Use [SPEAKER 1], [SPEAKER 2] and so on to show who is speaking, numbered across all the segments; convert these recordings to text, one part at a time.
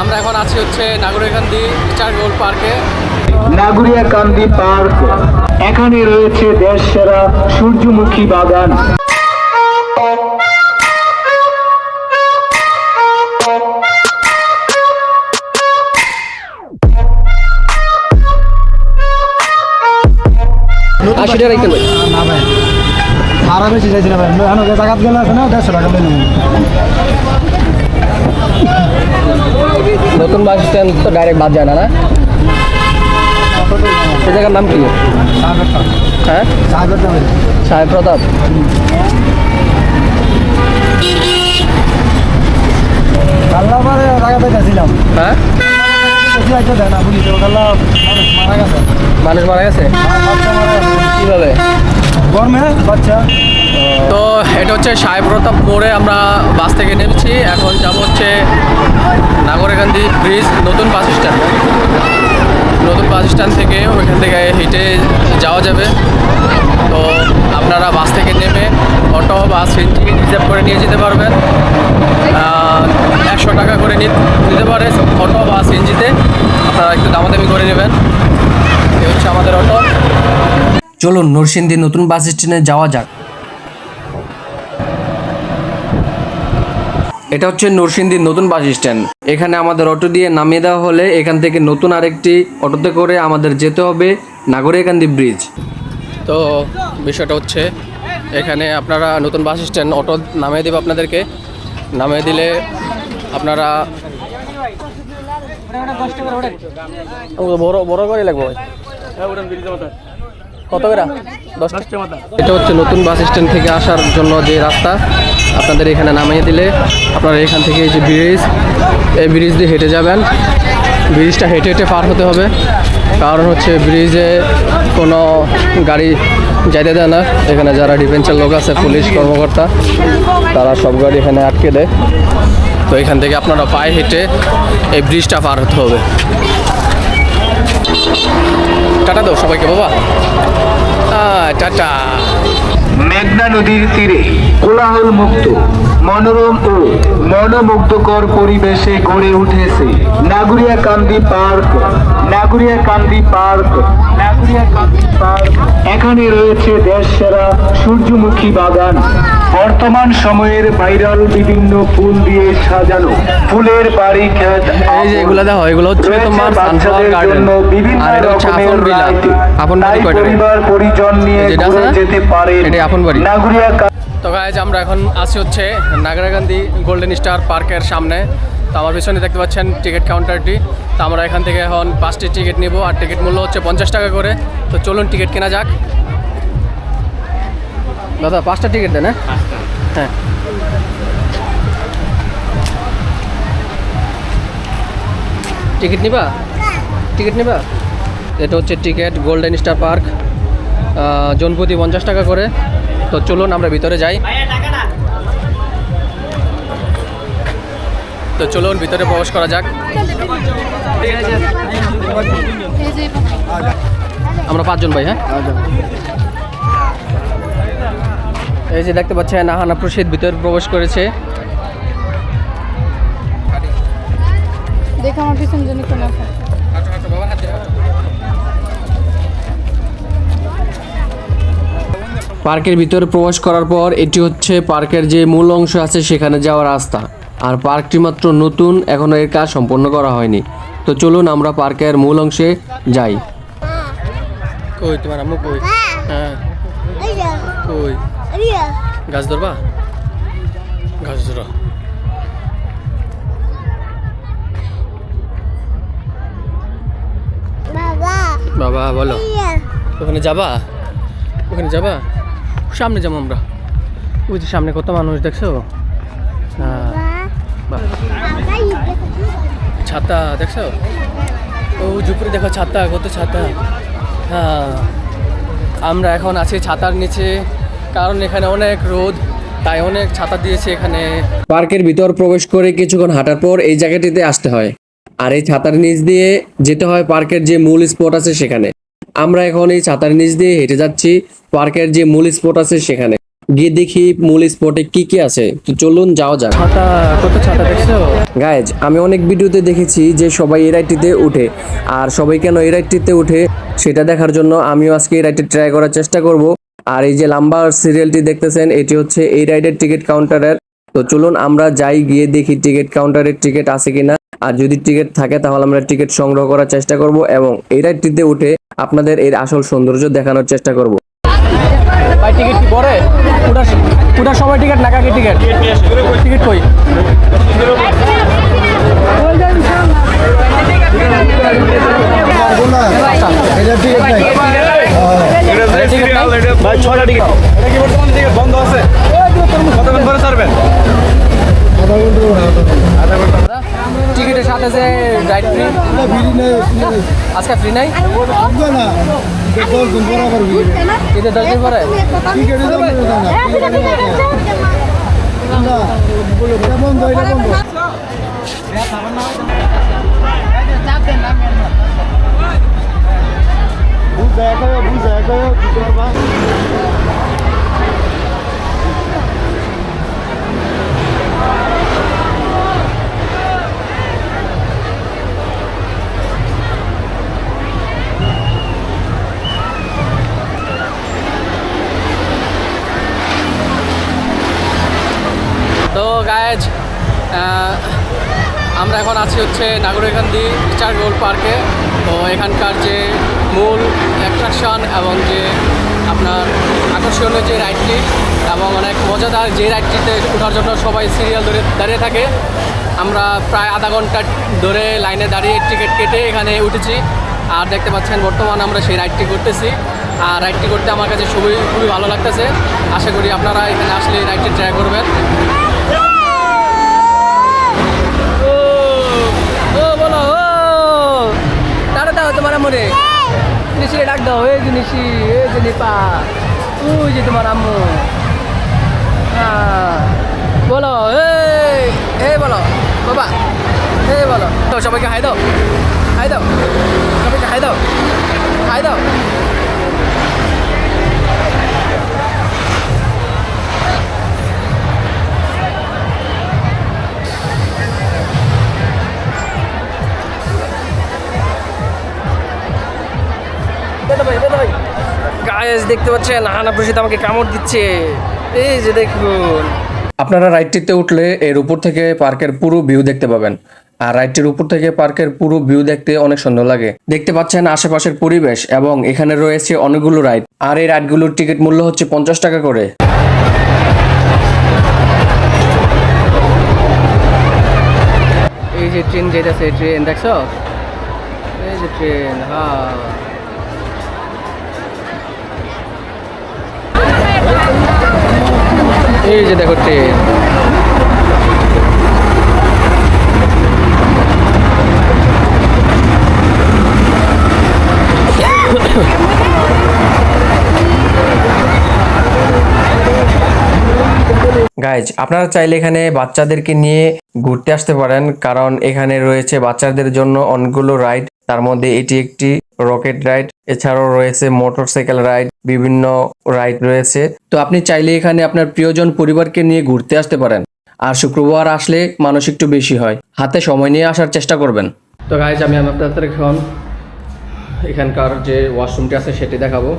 [SPEAKER 1] আমরা এখন আছি হচ্ছে নাগরিকান্দি স্টার গোল্ড পার্কে।
[SPEAKER 2] নাগুরিয়া কান্দি পার্ক। এখানে রয়েছে দেশ সেরা সূর্যমুখী বাগান।
[SPEAKER 1] আশি টাকা রাখতেন ভাই
[SPEAKER 3] না ভাই। আরও বেশি চাইছি না ভাই। এখন জায়গাত গেলে আছে না দেড়শো টাকা দিন
[SPEAKER 1] নতুন বাস স্ট্যান্ড তো ডাইরেক্ট বাদ যায় না না? সে জায়গার নাম কি? হ্যাঁ? সাহেব প্রতাপ। হ্যাঁ? মানুষ মারা গেছে? কীভাবে?
[SPEAKER 3] গরমে বাচ্চা।
[SPEAKER 1] এটা হচ্ছে সাহেব প্রতাপ মোড়ে আমরা বাস থেকে নেমেছি। এখন যাব হচ্ছে নাগরকান্দি ব্রিজ, নতুন বাস স্ট্যান্ড। নতুন বাস স্ট্যান্ড থেকে ওইখান থেকে হেঁটে যাওয়া যাবে। তো আপনারা বাস থেকে নেমে অটো বা সিএনজি রিজার্ভ করে নিয়ে যেতে পারবেন। একশো টাকা করে নিতে পারে অটো বা সিএনজিতে। আপনারা একটু দামাদামি করে নেবেন। এই হচ্ছে আমাদের অটো। চলুন নরসিংদী নতুন বাস স্ট্যান্ডে যাওয়া যাক। এটা হচ্ছে নরসিংদীর নতুন বাস স্ট্যান্ড। এখানে আমাদের অটো দিয়ে নামিয়ে দেওয়া হলে এখান থেকে নতুন আরেকটি অটোতে করে আমাদের যেতে হবে নাগরিকান্দি ব্রিজ। তো বিষয়টা হচ্ছে, এখানে আপনারা নতুন বাস স্ট্যান্ড অটো নামিয়ে দেবে আপনাদেরকে। নামিয়ে দিলে আপনারা বড় বড় করে লাগবে কত করে? দশ এটা হচ্ছে নতুন বাস স্ট্যান্ড থেকে আসার জন্য যে রাস্তা। আপনাদের এখানে নামিয়ে দিলে আপনারা এখান থেকে এই যে ব্রিজ, এই ব্রিজ দিয়ে হেঁটে যাবেন। ব্রিজটা হেঁটে হেঁটে পার হতে হবে। কারণ হচ্ছে ব্রিজে কোনো গাড়ি যাইতে দেয় না। এখানে যারা ডিফেন্সের লোক আছে, পুলিশ কর্মকর্তা, তারা সব গাড়ি এখানে আটকে দেয়। তো এখান থেকে আপনারা পায়ে হেঁটে এই ব্রিজটা পার হতে হবে। টাটা দাও সবাইকে, বাবা। টাটা।
[SPEAKER 2] মেঘনা নদীর তীরে কোলাহল মুক্ত মনোরম ও মনোমুগ্ধকর পরিবেশে গড়ে উঠেছে Naguria Kandi park Naguria Kandi park Naguria Kandi park. এখানে রয়েছে দেশ সেরা সূর্যমুখী বাগান। বর্তমান সময়ের ভাইরাল বিভিন্ন ফুল দিয়ে সাজানো। ফুলের বাড়ি খেত
[SPEAKER 1] এই যে এগুলো দেখো এগুলো হচ্ছে তোমার সানফ্লাওয়ার গার্ডেন আর এটা হচ্ছে আপন বিলা আপন বাড়ি কয়টা
[SPEAKER 2] পরিবার পরিজন নিয়ে? যেতে
[SPEAKER 1] পারে আপন বাড়ি।
[SPEAKER 2] নাগুরিয়া
[SPEAKER 1] তো গাইজ আমরা এখন আছি হচ্ছে নাগরাকান্দি গোল্ডেন স্টার পার্কের সামনে। তো আমার পিছনে দেখতে পাচ্ছেন টিকিট কাউন্টারটি তো আমরা এখান থেকে এখন পাঁচটি টিকিট নিব আর টিকিট মূল্য হচ্ছে পঞ্চাশ টাকা করে। তো চলুন টিকিট কেনা যাক। দাদা পাঁচটা টিকিট দেন হ্যাঁ? হ্যাঁ। টিকিট নিবা? টিকিট নিবা? এটা হচ্ছে টিকিট গোল্ডেন স্টার পার্ক জনপ্রতি পঞ্চাশ টাকা করে। তো চলুন আমরা ভিতরে যাই। তো চলুন ভিতরে প্রবেশ করা যাক। আমরা পাঁচজন ভাই হ্যাঁ? এই যে দেখতে পাচ্ছেন আহানা প্রসিদ ভিতরে প্রবেশ করেছে।
[SPEAKER 4] দেখো আমার পিছন জন্য কোন
[SPEAKER 1] পার্কের ভিতরে প্রবেশ করার পর এটি হচ্ছে পার্কের যে মূল অংশ আছে সেখানে যাওয়ার রাস্তা। আর পার্কটি মাত্র নতুন এখনও এর কাজ সম্পন্ন করা হয়নি। তো চলুন আমরা পার্কের মূল অংশে যাই। কই তোমার আম্মু কই? হ্যাঁ। কই? গাছ ধরবা? গাছ ধরো।
[SPEAKER 4] বাবা।
[SPEAKER 1] বাবা বলো। ওখানে যাবা? ওখানে যাবা? সামনে যাব আমরা। ওই যে সামনে কত মানুষ দেখছ? ছাতা দেখছ? ও ঝুপড়ি দেখো ছাতা, কত ছাতা। হ্যাঁ। আমরা এখন আছি ছাতার নিচে, কারণ এখানে অনেক রোদ, তাই অনেক ছাতা দিয়েছে এখানে। পার্কের ভিতর প্রবেশ করে কিছুক্ষণ হাঁটার পর এই জায়গাটিতে আসতে হয়। আর এই ছাতার নিচ দিয়ে যেতে হয় পার্কের যে মূল স্পট আছে সেখানে। আমরা এখন এই ছাতার নিচ দিয়ে হেঁটে যাচ্ছি। পার্কের যে মূল স্পট আছে সেখানে।
[SPEAKER 4] গিয়ে দেখি মূল স্পটে কি কি আছে। তো চলুন যাওয়া যাক।
[SPEAKER 1] ছাতা কত ছাতা দেখছ?
[SPEAKER 4] গাইজ আমি অনেক ভিডিওতে দেখেছি যে সবাই এই রাইডটিতে উঠে। আর সবাই কেন এই রাইডটিতে উঠে সেটা দেখার জন্য আমিও আজকে এই রাইডটি ট্রাই করার চেষ্টা করব। আর এই যে লাম্বা সিরিয়ালটি দেখতেছেন এটি হচ্ছে এই রাইডের টিকিট কাউন্টারের। তো চলুন আমরা যাই গিয়ে দেখি টিকিট কাউন্টারের টিকিট আছে কিনা। আর যদি টিকিট থাকে তাহলে আমরা টিকিট সংগ্রহ করার চেষ্টা করব এবং এই রাইডটিতে উঠে আপনাদের এর আসল সৌন্দর্য দেখানোর চেষ্টা করব।
[SPEAKER 1] ভাই টিকিট কি পরে? টিকিট না কাকে টিকিট টিকিট কই
[SPEAKER 3] এটা ঠিক আছে ভাই ছয়টা টিকিট এটা কি বর্তমানে টিকিট বন্ধ আছে কতক্ষণ পরে ছাড়বেন
[SPEAKER 1] টিকিটের সাথে যে রাইড ফ্রি আজকে ফ্রি নাই? ঈদের দশ দিন পরে? তো আমরা এখন আছি হচ্ছে নাগরিকান্দি স্টার গোল্ড পার্কে। তো এখানকার যে মূল অ্যাট্রাকশন এবং যে আপনার আকর্ষণীয় যে রাইডটি এবং অনেক মজাদার যে রাইডটিতে ওঠার জন্য সবাই সিরিয়াল ধরে দাঁড়িয়ে থাকে। আমরা প্রায় আধা ঘণ্টা ধরে লাইনে দাঁড়িয়ে টিকিট কেটে এখানে উঠেছি। আর দেখতে পাচ্ছেন, বর্তমানে আমরা সেই রাইডটি করতেছি। আর রাইডটি করতে আমার কাছে খুবই খুবই ভালো লাগতেছে। আশা করি আপনারা এখানে আসলে রাইডটি ট্রাই করবেন। তারা নিশিরে ডাক দাও, এই যে নিশি, এই যে নিপা, ওই যে তোমার আম্মু। হ্যাঁ বলো, এই এই বলো, বাবা, এই বলো। সবাইকে হাই দাও হাই দাও, সবাইকে হাই দাও হাই দাও। দেখতে পাচ্ছেন হানা প্রসিদ আমাকে কামড় দিচ্ছে। এই যে দেখুন।
[SPEAKER 4] আপনারা রাইডটিতে উঠলে এর উপর থেকে পার্কের পুরো ভিউ দেখতে পাবেন। আর রাইডটির উপর থেকে পার্কের পুরো ভিউ দেখতে অনেক সুন্দর লাগে। দেখতে পাচ্ছেন আশেপাশের পরিবেশ এবং এখানে রয়েছে অনেকগুলো রাইড আর এই রাইডগুলোর টিকিট মূল্য হচ্ছে পঞ্চাশ টাকা করে।
[SPEAKER 1] এই যে ট্রেন যেতেছে ট্রেন দেখছ? এই যে ট্রেন হ্যাঁ। এই যে দেখো ট্রেন।
[SPEAKER 4] গাইজ আপনারা চাইলে এখানে বাচ্চাদেরকে নিয়ে ঘুরতে আসতে পারেন, কারণ এখানে রয়েছে বাচ্চাদের জন্য অনেকগুলো রাইড তার মধ্যে এটি একটি রকেট রাইড এছাড়াও রয়েছে মোটরসাইকেল রাইড বিভিন্ন রাইড রয়েছে। তো আপনি চাইলে এখানে আপনার প্রিয়জন পরিবারকে নিয়ে ঘুরতে আসতে পারেন। আর শুক্রবার আসলে মানুষ একটু বেশি হয়। হাতে সময় নিয়ে আসার চেষ্টা করবেন।
[SPEAKER 1] তো গাইজ আমি আপনাদের এখন এখানকার যে ওয়াশরুমটি আছে সেটি দেখাবো।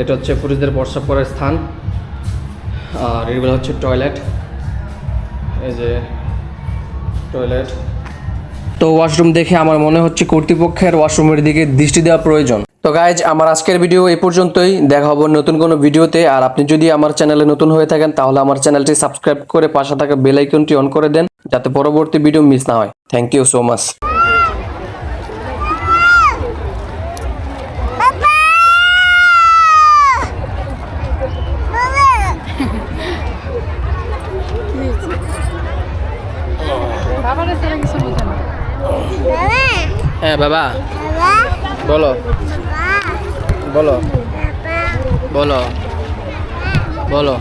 [SPEAKER 1] এটা হচ্ছে পুরুষদের প্রস্রাব করার স্থান। আর এগুলো হচ্ছে টয়লেট এই যে টয়লেট
[SPEAKER 4] তো ওয়াশরুম দেখে আমার মনে হচ্ছে কর্তৃপক্ষের ওয়াশরুমের দিকে দৃষ্টি দেওয়া প্রয়োজন। তো গাইজ আমার আজকের ভিডিও এই পর্যন্তই। দেখা হব নতুন কোনো ভিডিওতে আর আপনি যদি আমার চ্যানেলে নতুন হয়ে থাকেন, তাহলে আমার চ্যানেলটি সাবস্ক্রাইব করে পাশে থাকা বেল আইকনটি অন করে দেন, যাতে পরবর্তী ভিডিও মিস না হয়। থ্যাংক ইউ সো মাচ
[SPEAKER 5] বাবারে ছাড়া কিছু বোঝে না
[SPEAKER 1] হ্যাঁ বাবা। বলো। বলো। বলো। বলো